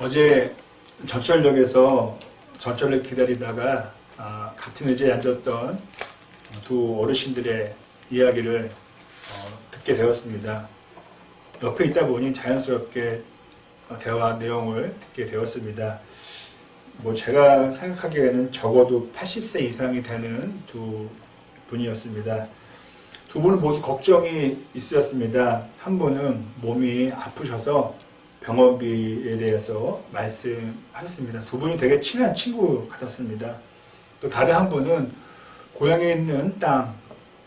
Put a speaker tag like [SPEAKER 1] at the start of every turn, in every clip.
[SPEAKER 1] 어제 전철역에서 전철을 기다리다가 아, 같은 의자에 앉았던 두 어르신들의 이야기를 어, 듣게 되었습니다. 옆에 있다 보니 자연스럽게 어, 대화 내용을 듣게 되었습니다. 뭐 제가 생각하기에는 적어도 80세 이상이 되는 두 분이었습니다. 두 분은 모두 걱정이 있었습니다. 한 분은 몸이 아프셔서 병원비에 대해서 말씀하셨습니다. 두 분이 되게 친한 친구 같았습니다. 또 다른 한 분은 고향에 있는 땅,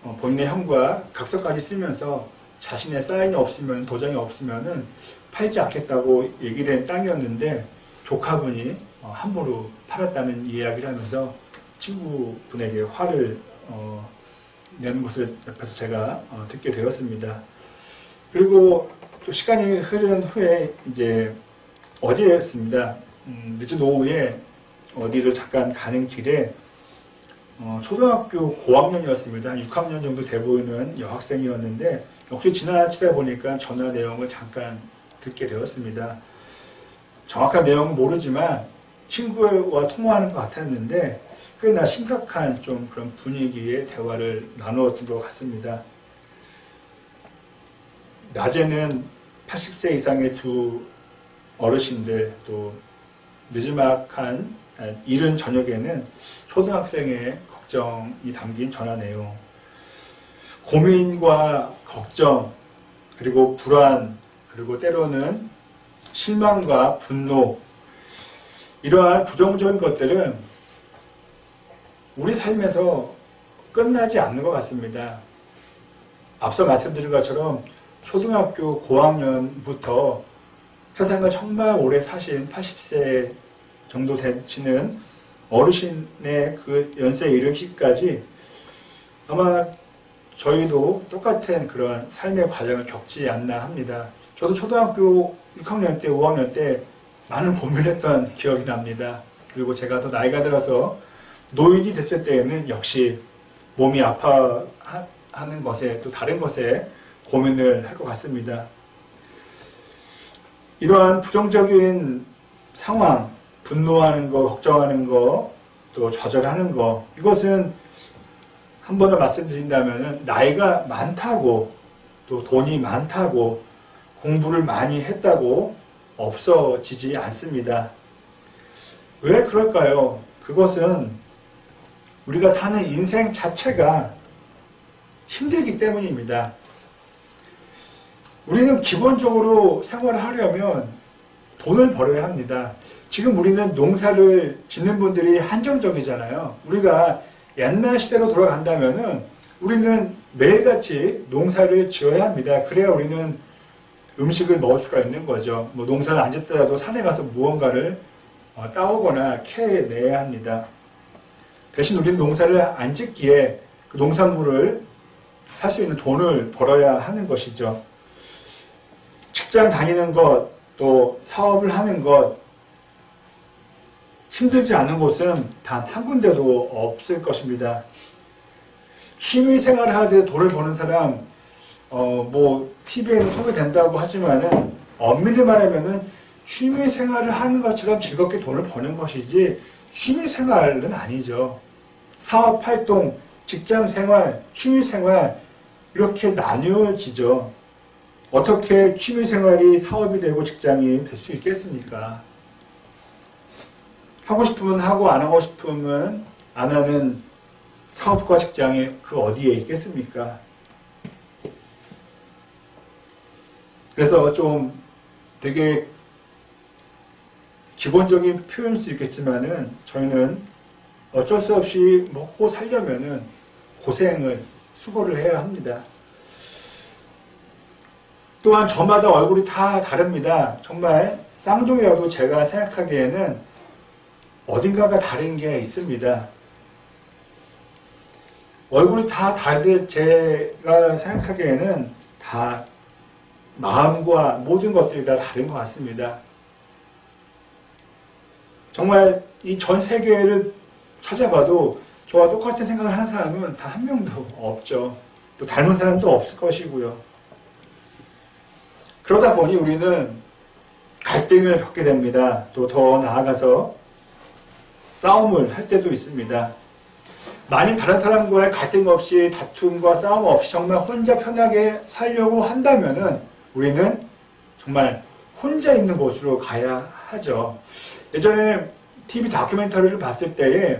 [SPEAKER 1] 어, 본인의 형과 각서까지 쓰면서 자신의 사인이 없으면, 도장이 없으면은 팔지 않겠다고 얘기된 땅이었는데 조카분이 어, 함부로 팔았다는 이야기를 하면서 친구분에게 화를 어, 내는 것을 옆에서 제가 어, 듣게 되었습니다. 그리고 또 시간이 흐른 후에 이제 어제였습니다. 음, 늦은 오후에 어디를 잠깐 가는 길에 어, 초등학교 고학년이었습니다. 한 6학년 정도 돼 보이는 여학생이었는데 역시 지나치다 보니까 전화 내용을 잠깐 듣게 되었습니다. 정확한 내용은 모르지만 친구와 통화하는 것 같았는데 꽤나 심각한 좀 그런 분위기의 대화를 나누었던 것 같습니다. 낮에는 80세 이상의 두 어르신들 또 늦지막한 이른 저녁에는 초등학생의 걱정이 담긴 전화 내용 고민과 걱정 그리고 불안 그리고 때로는 실망과 분노 이러한 부정적인 것들은 우리 삶에서 끝나지 않는 것 같습니다. 앞서 말씀드린 것처럼 초등학교 고학년부터 세상을 정말 오래 사신 80세 정도 되시는 어르신의 그 연세에 이르기까지 아마 저희도 똑같은 그런 삶의 과정을 겪지 않나 합니다. 저도 초등학교 6학년 때, 5학년 때 많은 고민을 했던 기억이 납니다. 그리고 제가 더 나이가 들어서 노인이 됐을 때에는 역시 몸이 아파하는 것에 또 다른 것에 고민을 할 것 같습니다. 이러한 부정적인 상황, 분노하는 거, 걱정하는 거, 또 좌절하는 거, 이것은 한 번 더 말씀드린다면 나이가 많다고 또 돈이 많다고 공부를 많이 했다고 없어지지 않습니다. 왜 그럴까요? 그것은 우리가 사는 인생 자체가 힘들기 때문입니다. 우리는 기본적으로 생활을 하려면 돈을 벌어야 합니다. 지금 우리는 농사를 짓는 분들이 한정적이잖아요. 우리가 옛날 시대로 돌아간다면은 우리는 매일같이 농사를 지어야 합니다. 그래야 우리는 음식을 먹을 수가 있는 거죠. 뭐 농사를 안 짓더라도 산에 가서 무언가를 어, 따오거나 캐내야 합니다. 대신 우리는 농사를 안 짓기에 그 농산물을 살 수 있는 돈을 벌어야 하는 것이죠. 직장 다니는 것, 또 사업을 하는 것, 힘들지 않은 곳은 단 한 군데도 없을 것입니다. 취미 생활을 하되 돈을 버는 사람, 어, 뭐, TV에는 소개된다고 하지만은, 엄밀히 말하면은 취미 생활을 하는 것처럼 즐겁게 돈을 버는 것이지, 취미 생활은 아니죠. 사업 활동, 직장 생활, 취미 생활, 이렇게 나뉘어지죠. 어떻게 취미 생활이 사업이 되고 직장이 될 수 있겠습니까? 하고 싶으면 하고 안 하고 싶으면 안 하는 사업과 직장이 그 어디에 있겠습니까? 그래서 좀 되게 기본적인 표현일 수 있겠지만은 저희는 어쩔 수 없이 먹고 살려면은 고생을 수고를 해야 합니다. 또한 저마다 얼굴이 다 다릅니다. 정말 쌍둥이라도 제가 생각하기에는 어딘가가 다른 게 있습니다. 얼굴이 다 다르듯 제가 생각하기에는 다 마음과 모든 것들이 다 다른 것 같습니다. 정말 이 전 세계를 찾아봐도 저와 똑같은 생각을 하는 사람은 다 한 명도 없죠. 또 닮은 사람도 없을 것이고요. 그러다 보니 우리는 갈등을 겪게 됩니다. 또 더 나아가서 싸움을 할 때도 있습니다. 만일 다른 사람과의 갈등 없이 다툼과 싸움 없이 정말 혼자 편하게 살려고 한다면은 우리는 정말 혼자 있는 곳으로 가야 하죠. 예전에 TV 다큐멘터리를 봤을 때에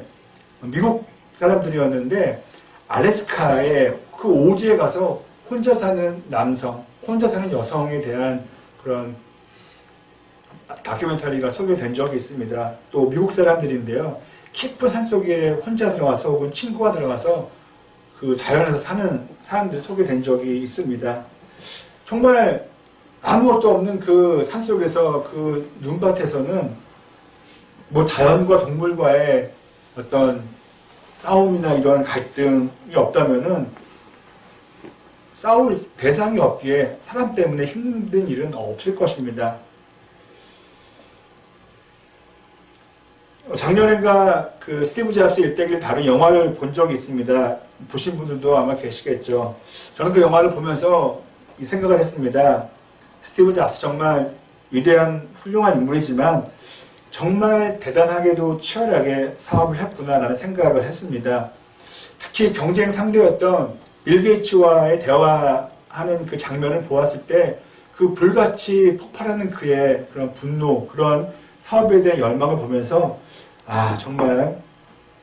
[SPEAKER 1] 미국 사람들이었는데 알래스카의 그 오지에 가서 혼자 사는 남성, 혼자 사는 여성에 대한 그런 다큐멘터리가 소개된 적이 있습니다. 또 미국 사람들인데요. 깊은 산속에 혼자 들어가서 혹은 친구가 들어가서 그 자연에서 사는 사람들이 소개된 적이 있습니다. 정말 아무것도 없는 그 산속에서 그 눈밭에서는 뭐 자연과 동물과의 어떤 싸움이나 이러한 갈등이 없다면은 싸울 대상이 없기에 사람 때문에 힘든 일은 없을 것입니다. 작년인가 그 스티브 잡스 일대기를 다룬 영화를 본 적이 있습니다. 보신 분들도 아마 계시겠죠. 저는 그 영화를 보면서 이 생각을 했습니다. 스티브 잡스 정말 위대한 훌륭한 인물이지만 정말 대단하게도 치열하게 사업을 했구나라는 생각을 했습니다. 특히 경쟁 상대였던 빌 게이츠와의 대화하는 그 장면을 보았을 때 그 불같이 폭발하는 그의 그런 분노, 그런 사업에 대한 열망을 보면서 아 정말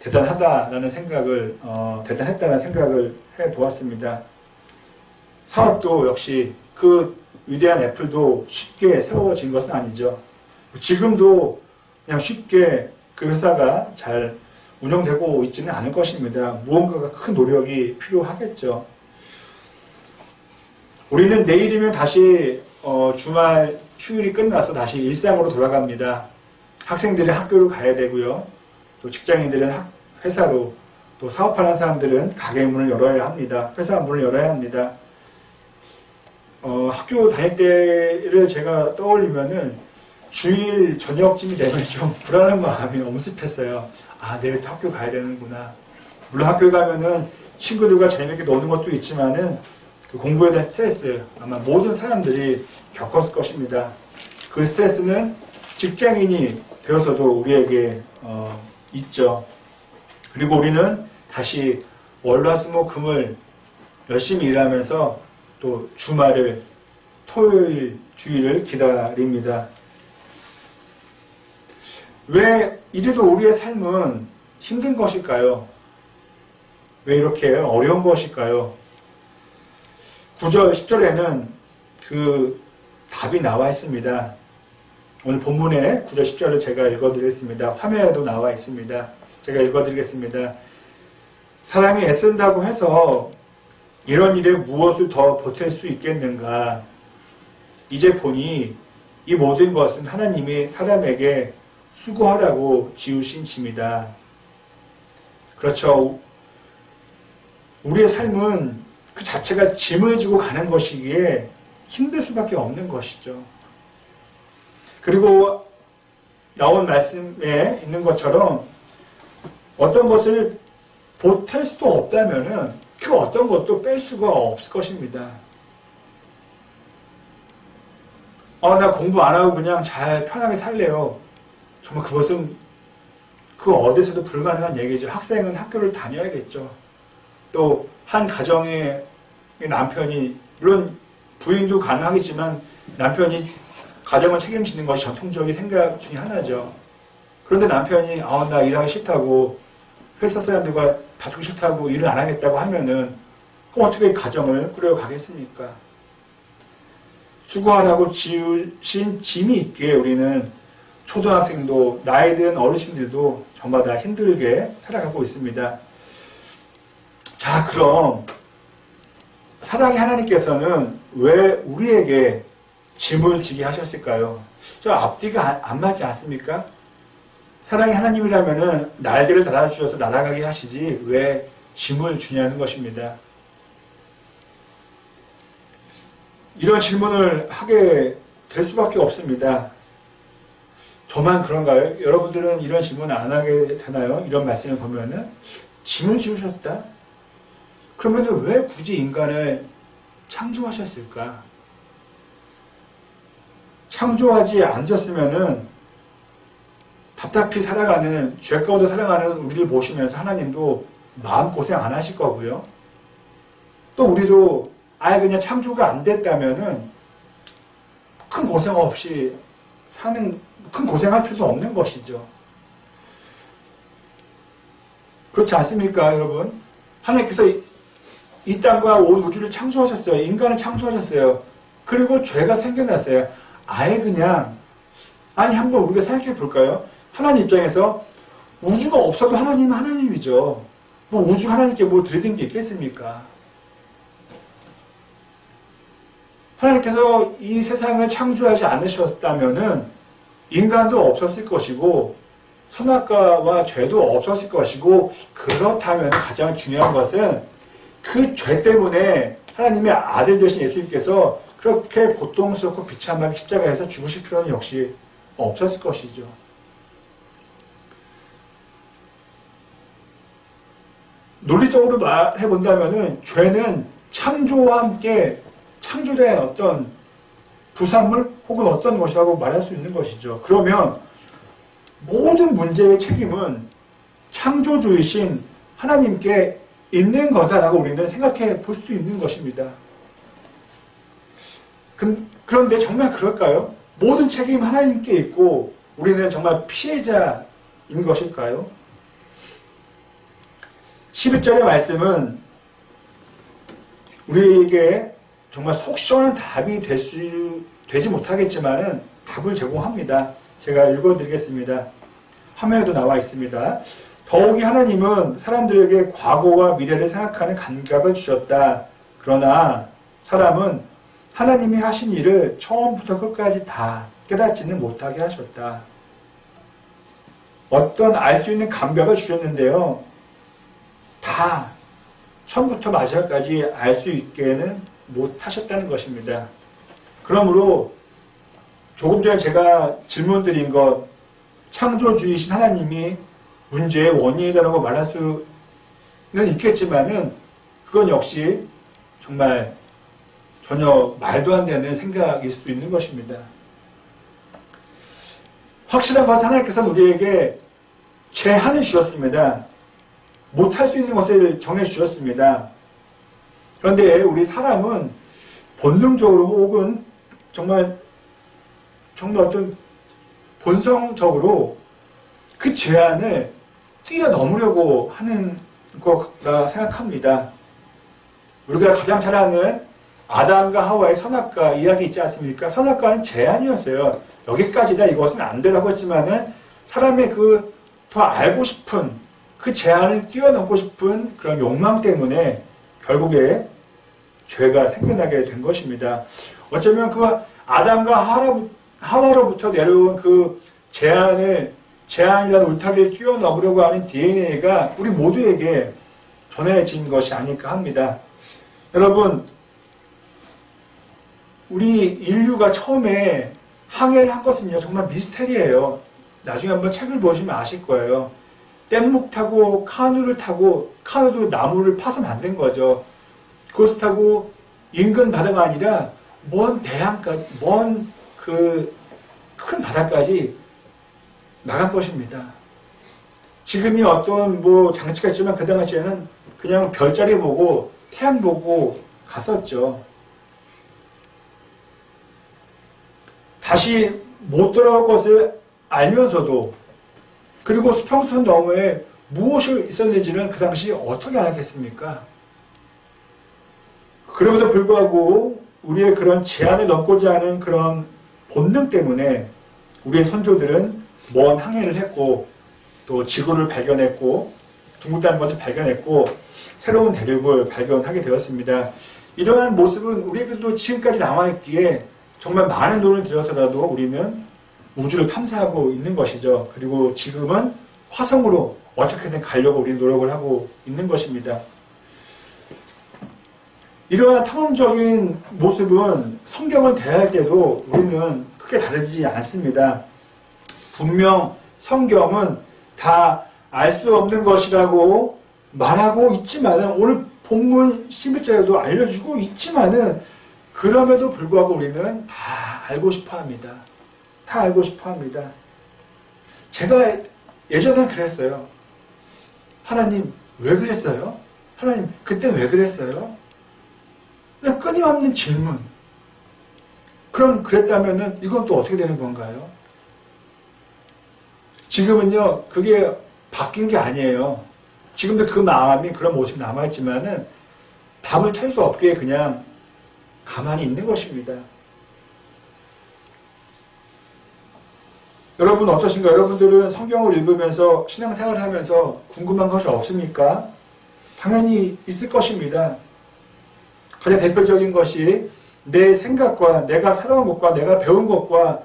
[SPEAKER 1] 대단하다라는 생각을 어, 대단했다는 생각을 해 보았습니다. 사업도 역시 그 위대한 애플도 쉽게 세워진 것은 아니죠. 지금도 그냥 쉽게 그 회사가 잘 운영되고 있지는 않을 것입니다. 무언가가 큰 노력이 필요하겠죠. 우리는 내일이면 다시 어, 주말 휴일이 끝나서 다시 일상으로 돌아갑니다. 학생들이 학교를 가야 되고요. 또 직장인들은 학, 회사로 또 사업하는 사람들은 가게 문을 열어야 합니다. 회사 문을 열어야 합니다. 어, 학교 다닐 때를 제가 떠올리면은 주일 저녁쯤이 되면 좀 불안한 마음이 엄습했어요. 아, 내일 또 학교 가야 되는구나. 물론 학교 가면은 친구들과 재밌게 노는 것도 있지만은 그 공부에 대한 스트레스 아마 모든 사람들이 겪었을 것입니다. 그 스트레스는 직장인이 되어서도 우리에게 어, 있죠. 그리고 우리는 다시 월화수목 금을 열심히 일하면서 또 주말을 토요일 주일을 기다립니다. 왜 이래도 우리의 삶은 힘든 것일까요? 왜 이렇게 어려운 것일까요? 9절, 10절에는 그 답이 나와 있습니다. 오늘 본문의 9절, 10절을 제가 읽어드리겠습니다. 화면에도 나와 있습니다. 제가 읽어드리겠습니다. 사람이 애쓴다고 해서 이런 일에 무엇을 더 보탤 수 있겠는가? 이제 보니 이 모든 것은 하나님이 사람에게 수고하라고 지으신 짐이다. 그렇죠. 우리의 삶은 그 자체가 짐을 지고 가는 것이기에 힘들 수밖에 없는 것이죠. 그리고 나온 말씀에 있는 것처럼 어떤 것을 보탤 수도 없다면은 그 어떤 것도 뺄 수가 없을 것입니다. 아, 나 공부 안 하고 그냥 잘 편하게 살래요. 정말 그것은 그 어디서도 불가능한 얘기죠. 학생은 학교를 다녀야겠죠. 또 한 가정의 남편이 물론 부인도 가능하겠지만 남편이 가정을 책임지는 것이 전통적인 생각 중에 하나죠. 그런데 남편이 아, 나 일하기 싫다고 회사 사람들과 다투기 싫다고 일을 안 하겠다고 하면은 그럼 어떻게 가정을 꾸려가겠습니까? 수고하라고 지으신 짐이 있기에 우리는 초등학생도 나이 든 어르신들도 저마다 힘들게 살아가고 있습니다. 자, 그럼 사랑의 하나님께서는 왜 우리에게 짐을 지게 하셨을까요? 저 앞뒤가 안 맞지 않습니까? 사랑의 하나님이라면은 날개를 달아주셔서 날아가게 하시지 왜 짐을 주냐는 것입니다. 이런 질문을 하게 될 수밖에 없습니다. 저만 그런가요? 여러분들은 이런 질문 안 하게 되나요? 이런 말씀을 보면은 짐을 지우셨다? 그러면 왜 굳이 인간을 창조하셨을까? 창조하지 않으셨으면은 답답히 살아가는 죄 가운데 살아가는 우리를 보시면서 하나님도 마음고생 안 하실 거고요. 또 우리도 아예 그냥 창조가 안 됐다면은 큰 고생 없이 사는 큰 고생할 필요도 없는 것이죠. 그렇지 않습니까, 여러분? 하나님께서 이, 이 땅과 온 우주를 창조하셨어요. 인간을 창조하셨어요. 그리고 죄가 생겨났어요. 아예 그냥 아니 한번 우리가 생각해 볼까요? 하나님 입장에서 우주가 없어도 하나님은 하나님이죠. 뭐 우주 하나님께 뭐 드리는 게 있겠습니까? 하나님께서 이 세상을 창조하지 않으셨다면은 인간도 없었을 것이고 선악과와 죄도 없었을 것이고 그렇다면 가장 중요한 것은 그 죄 때문에 하나님의 아들 되신 예수님께서 그렇게 고통스럽고 비참하게 십자가에서 죽으실 필요는 역시 없었을 것이죠. 논리적으로 말해 본다면은 죄는 창조와 함께 창조된 어떤 부산물 혹은 어떤 것이라고 말할 수 있는 것이죠. 그러면 모든 문제의 책임은 창조주이신 하나님께 있는 거다라고 우리는 생각해 볼 수도 있는 것입니다. 그런데 정말 그럴까요? 모든 책임 하나님께 있고 우리는 정말 피해자인 것일까요? 11절의 말씀은 우리에게 정말 속 시원한 답이 될 수, 되지 못하겠지만은 답을 제공합니다. 제가 읽어드리겠습니다. 화면에도 나와 있습니다. 더욱이 하나님은 사람들에게 과거와 미래를 생각하는 감각을 주셨다. 그러나 사람은 하나님이 하신 일을 처음부터 끝까지 다 깨닫지는 못하게 하셨다. 어떤 알 수 있는 감각을 주셨는데요. 다 처음부터 마지막까지 알 수 있게는 못하셨다는 것입니다. 그러므로 조금 전에 제가 질문 드린 것 창조주이신 하나님이 문제의 원인이라고 말할 수는 있겠지만은 그건 역시 정말 전혀 말도 안 되는 생각일 수도 있는 것입니다. 확실한 것은 하나님께서는 우리에게 제한을 주셨습니다. 못할 수 있는 것을 정해 주셨습니다. 그런데 우리 사람은 본능적으로 혹은 정말 정말 어떤 본성적으로 그 제한을 뛰어넘으려고 하는 거라 생각합니다. 우리가 가장 잘 아는 아담과 하와의 선악과 이야기 있지 않습니까? 선악과는 제한이었어요. 여기까지다 이것은 안 되라고 했지만은 사람의 그 더 알고 싶은 그 제한을 뛰어넘고 싶은 그런 욕망 때문에 결국에 죄가 생겨나게 된 것입니다. 어쩌면 그 아담과 하와로부터 내려온 그 제한을 제한이라는 울타리를 뛰어넘으려고 하는 DNA가 우리 모두에게 전해진 것이 아닐까 합니다. 여러분, 우리 인류가 처음에 항해를 한 것은요, 정말 미스테리예요. 나중에 한번 책을 보시면 아실 거예요. 뗏목 타고 카누를 타고 카누도 나무를 파서 만든 거죠. 그것을 타고 인근 바다가 아니라 먼 대양까지, 먼 그 큰 바다까지 나간 것입니다. 지금이 어떤 뭐 장치가 있지만 그 당시에는 그냥 별자리 보고 태양 보고 갔었죠. 다시 못 돌아올 것을 알면서도 그리고 수평선 너머에 무엇이 있었는지는 그 당시 어떻게 알았겠습니까? 그럼에도 불구하고 우리의 그런 제한을 넘고자 하는 그런 본능 때문에 우리의 선조들은 먼 항해를 했고 또 지구를 발견했고 둥글다는 것을 발견했고 새로운 대륙을 발견하게 되었습니다. 이러한 모습은 우리에게도 지금까지 남아있기에 정말 많은 돈을 들여서라도 우리는 우주를 탐사하고 있는 것이죠. 그리고 지금은 화성으로 어떻게든 가려고 우리 노력을 하고 있는 것입니다. 이러한 탐험적인 모습은 성경을 대할 때도 우리는 크게 다르지 않습니다. 분명 성경은 다 알 수 없는 것이라고 말하고 있지만은 오늘 본문 11절에도 알려주고 있지만은 그럼에도 불구하고 우리는 다 알고 싶어 합니다. 다 알고 싶어 합니다. 제가 예전엔 그랬어요. 하나님, 왜 그랬어요? 하나님, 그때 왜 그랬어요? 그냥 끊임없는 질문. 그럼 그랬다면은 이건 또 어떻게 되는 건가요? 지금은요, 그게 바뀐 게 아니에요. 지금도 그 마음이 그런 모습이 남아있지만은 답을 찾을 수 없게 그냥 가만히 있는 것입니다. 여러분 어떠신가요? 여러분들은 성경을 읽으면서 신앙생활을 하면서 궁금한 것이 없습니까? 당연히 있을 것입니다. 가장 대표적인 것이 내 생각과 내가 살아온 것과 내가 배운 것과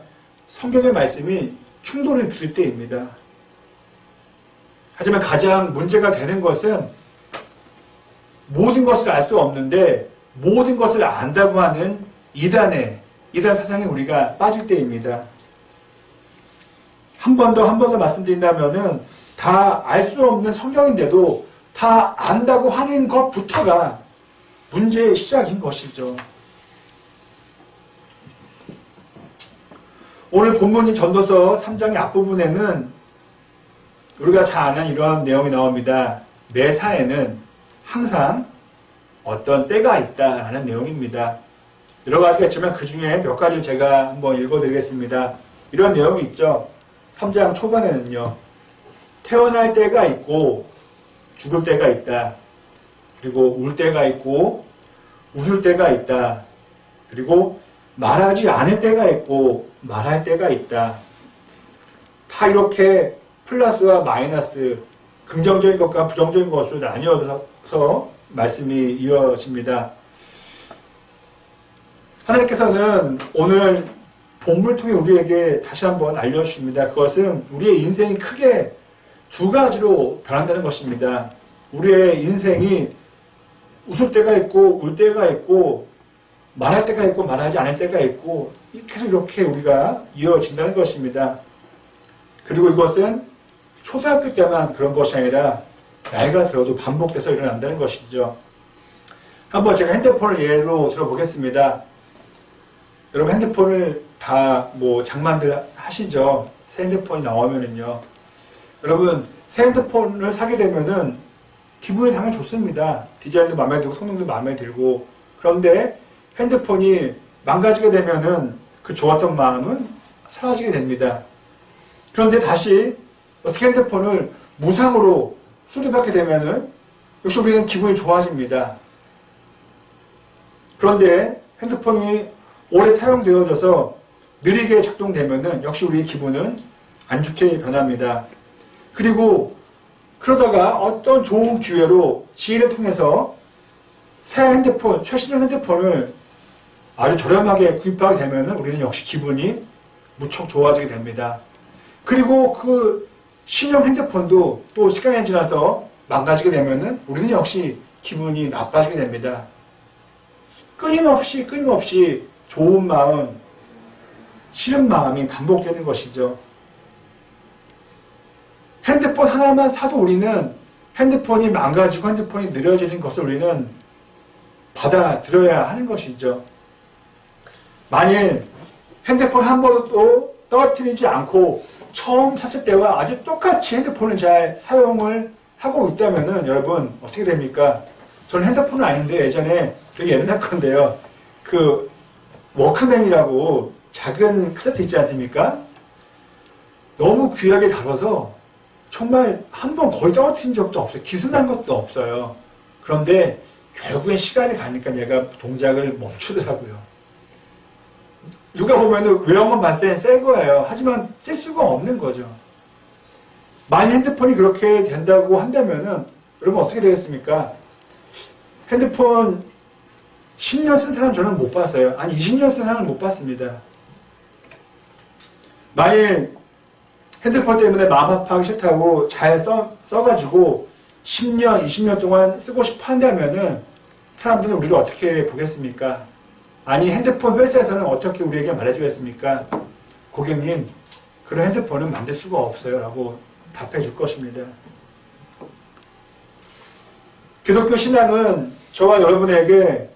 [SPEAKER 1] 성경의 말씀이 충돌을 부릴 때입니다. 하지만 가장 문제가 되는 것은 모든 것을 알 수 없는데 모든 것을 안다고 하는 이단의 이단 사상에 우리가 빠질 때입니다. 한 번 더 한 번 더 말씀드린다면은 다 알 수 없는 성경인데도 다 안다고 하는 것부터가 문제의 시작인 것이죠. 오늘 본문인 전도서 3장의 앞부분에는 우리가 잘 아는 이러한 내용이 나옵니다. 매사에는 항상 어떤 때가 있다라는 내용입니다. 여러 가지가 있지만 그 중에 몇 가지를 제가 한번 읽어드리겠습니다. 이런 내용이 있죠. 3장 초반에는요. 태어날 때가 있고 죽을 때가 있다. 그리고 울 때가 있고 웃을 때가 있다. 그리고 말하지 않을 때가 있고 말할 때가 있다. 다 이렇게 플러스와 마이너스, 긍정적인 것과 부정적인 것으로 나뉘어서 말씀이 이어집니다. 하나님께서는 오늘 본문을 통해 우리에게 다시 한번 알려주십니다. 그것은 우리의 인생이 크게 두 가지로 변한다는 것입니다. 우리의 인생이 웃을 때가 있고 울 때가 있고 말할 때가 있고 말하지 않을 때가 있고 계속 이렇게 우리가 이어진다는 것입니다. 그리고 이것은 초등학교 때만 그런 것이 아니라 나이가 들어도 반복돼서 일어난다는 것이죠. 한번 제가 핸드폰을 예로 들어보겠습니다. 여러분 핸드폰을 다 뭐 장만들 하시죠. 새 핸드폰이 나오면은요. 여러분 새 핸드폰을 사게 되면은 기분이 당연히 좋습니다. 디자인도 마음에 들고 성능도 마음에 들고 그런데 핸드폰이 망가지게 되면은 그 좋았던 마음은 사라지게 됩니다. 그런데 다시 어떻게 핸드폰을 무상으로 수리받게 되면은 역시 우리는 기분이 좋아집니다. 그런데 핸드폰이 오래 사용되어져서 느리게 작동되면은 역시 우리의 기분은 안 좋게 변합니다. 그리고 그러다가 어떤 좋은 기회로 지인을 통해서 새 핸드폰, 최신형 핸드폰을 아주 저렴하게 구입하게 되면 우리는 역시 기분이 무척 좋아지게 됩니다. 그리고 그 신형 핸드폰도 또 시간이 지나서 망가지게 되면 우리는 역시 기분이 나빠지게 됩니다. 끊임없이 끊임없이 좋은 마음, 싫은 마음이 반복되는 것이죠. 핸드폰 하나만 사도 우리는 핸드폰이 망가지고 핸드폰이 느려지는 것을 우리는 받아들여야 하는 것이죠. 만일 핸드폰 한 번도 떨어뜨리지 않고 처음 샀을 때와 아주 똑같이 핸드폰을 잘 사용을 하고 있다면 여러분 어떻게 됩니까? 저는 핸드폰은 아닌데 예전에 되게 옛날 건데요. 그 워크맨이라고 작은 카세트 있지 않습니까? 너무 귀하게 다뤄서 정말 한 번 거의 떨어뜨린 적도 없어요. 기스난 것도 없어요. 그런데 결국엔 시간이 가니까 얘가 동작을 멈추더라고요. 누가 보면은 외형만 봤을 땐새 거예요. 하지만 쓸 수가 없는 거죠. 만약 핸드폰이 그렇게 된다고 한다면은 여러분 어떻게 되겠습니까? 핸드폰 10년 쓴 사람 저는 못 봤어요. 아니 20년 쓴 사람은 못 봤습니다. 만일 핸드폰 때문에 마음 아파하기 싫다고 잘 써, 써가지고 10년, 20년 동안 쓰고 싶어 한다면은 사람들은 우리를 어떻게 보겠습니까? 아니 핸드폰 회사에서는 어떻게 우리에게 말해주겠습니까? 고객님, 그런 핸드폰은 만들 수가 없어요. 라고 답해 줄 것입니다. 기독교 신앙은 저와 여러분에게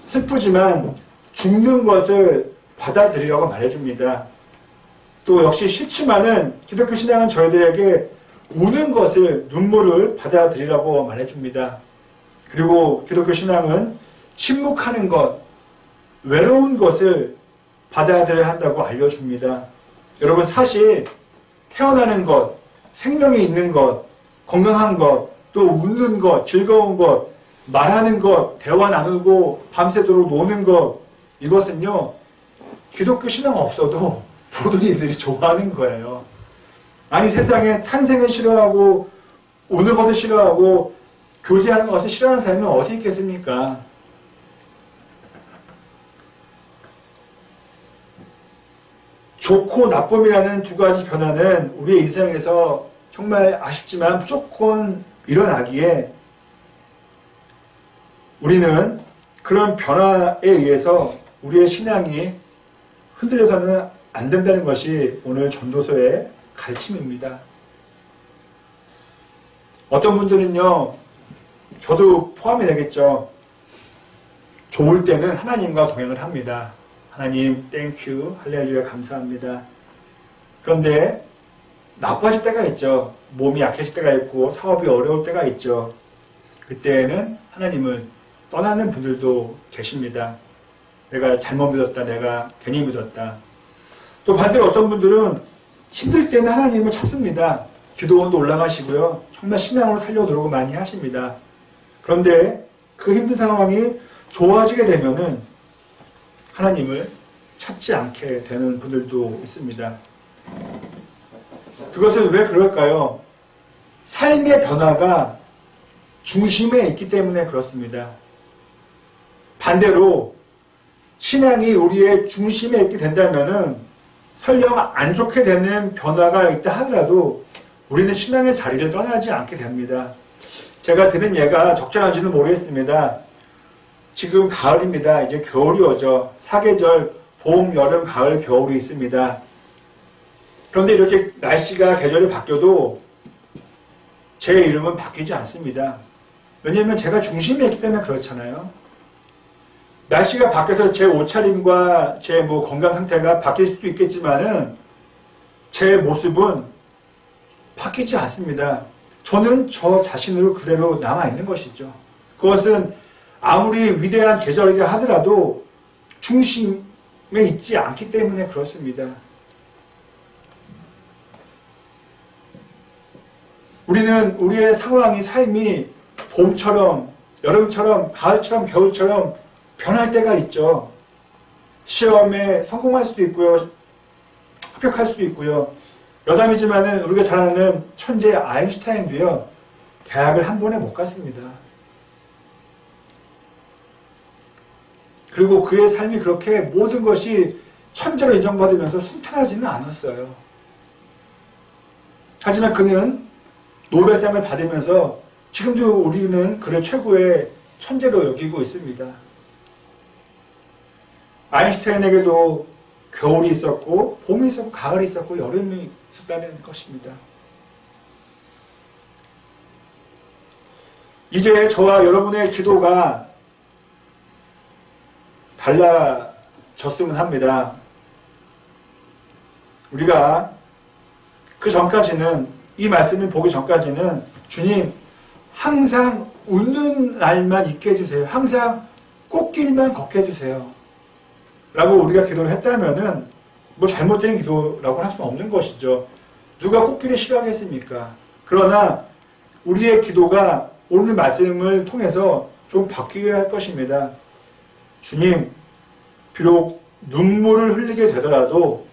[SPEAKER 1] 슬프지만 죽는 것을 받아들이라고 말해줍니다. 또 역시 싫지만은 기독교 신앙은 저희들에게 우는 것을 눈물을 받아들이라고 말해줍니다. 그리고 기독교 신앙은 침묵하는 것, 외로운 것을 받아들여야 한다고 알려줍니다. 여러분 사실 태어나는 것, 생명이 있는 것, 건강한 것, 또 웃는 것, 즐거운 것, 말하는 것, 대화 나누고 밤새도록 노는 것 이것은요 기독교 신앙 없어도 이들이 좋아하는 거예요. 아니 세상에 탄생을 싫어하고 우는 것을 싫어하고 교제하는 것을 싫어하는 사람이 어디 있겠습니까? 좋고 나쁨이라는 두 가지 변화는 우리의 인생에서 정말 아쉽지만 무조건 일어나기에 우리는 그런 변화에 의해서 우리의 신앙이 흔들려서는 안 된다는 것이 오늘 전도서의 가르침입니다. 어떤 분들은요, 저도 포함이 되겠죠. 좋을 때는 하나님과 동행을 합니다. 하나님, 땡큐, 할렐루야, 감사합니다. 그런데 나빠질 때가 있죠. 몸이 약해질 때가 있고 사업이 어려울 때가 있죠. 그때는 하나님을 떠나는 분들도 계십니다. 내가 잘못 믿었다. 내가 괜히 믿었다. 또 반대로 어떤 분들은 힘들 때는 하나님을 찾습니다. 기도원도 올라가시고요. 정말 신앙으로 살려고 노력을 많이 하십니다. 그런데 그 힘든 상황이 좋아지게 되면은 하나님을 찾지 않게 되는 분들도 있습니다. 그것은 왜 그럴까요? 삶의 변화가 중심에 있기 때문에 그렇습니다. 반대로 신앙이 우리의 중심에 있게 된다면은 설령 안 좋게 되는 변화가 있다 하더라도 우리는 신앙의 자리를 떠나지 않게 됩니다. 제가 드는 예가 적절한지는 모르겠습니다. 지금 가을입니다. 이제 겨울이 오죠. 사계절, 봄, 여름, 가을, 겨울이 있습니다. 그런데 이렇게 날씨가 계절이 바뀌어도 제 이름은 바뀌지 않습니다. 왜냐하면 제가 중심에 있기 때문에 그렇잖아요. 날씨가 바뀌어서 제 옷차림과 제 뭐 건강 상태가 바뀔 수도 있겠지만은 제 모습은 바뀌지 않습니다. 저는 저 자신으로 그대로 남아있는 것이죠. 그것은 아무리 위대한 계절이라 하더라도 중심에 있지 않기 때문에 그렇습니다. 우리는 우리의 상황이 삶이 봄처럼 여름처럼 가을처럼 겨울처럼 변할 때가 있죠. 시험에 성공할 수도 있고요. 합격할 수도 있고요. 여담이지만은 우리가 잘 아는 천재 아인슈타인도요. 대학을 한 번에 못 갔습니다. 그리고 그의 삶이 그렇게 모든 것이 천재로 인정받으면서 순탄하지는 않았어요. 하지만 그는 노벨상을 받으면서 지금도 우리는 그를 최고의 천재로 여기고 있습니다. 아인슈타인에게도 겨울이 있었고 봄이 있었고 가을이 있었고 여름이 있었다는 것입니다. 이제 저와 여러분의 기도가 달라졌으면 합니다. 우리가 그 전까지는 이 말씀을 보기 전까지는 주님 항상 웃는 날만 있게 해주세요. 항상 꽃길만 걷게 해주세요. 라고 우리가 기도를 했다면은 뭐 잘못된 기도라고 할 수는 없는 것이죠. 누가 꽃길을 싫어하겠습니까? 그러나 우리의 기도가 오늘 말씀을 통해서 좀 바뀌어야 할 것입니다. 주님, 비록 눈물을 흘리게 되더라도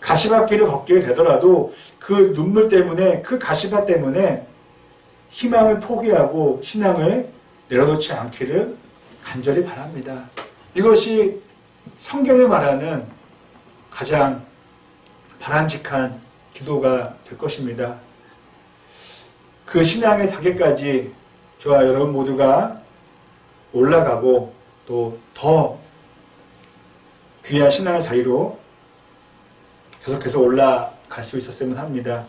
[SPEAKER 1] 가시밭길을 걷게 되더라도 그 눈물 때문에 그 가시밭 때문에 희망을 포기하고 신앙을 내려놓지 않기를 간절히 바랍니다. 이것이 성경에 말하는 가장 바람직한 기도가 될 것입니다. 그 신앙의 단계까지 저와 여러분 모두가 올라가고 또 더 귀한 신앙의 자리로 계속해서 올라갈 수 있었으면 합니다.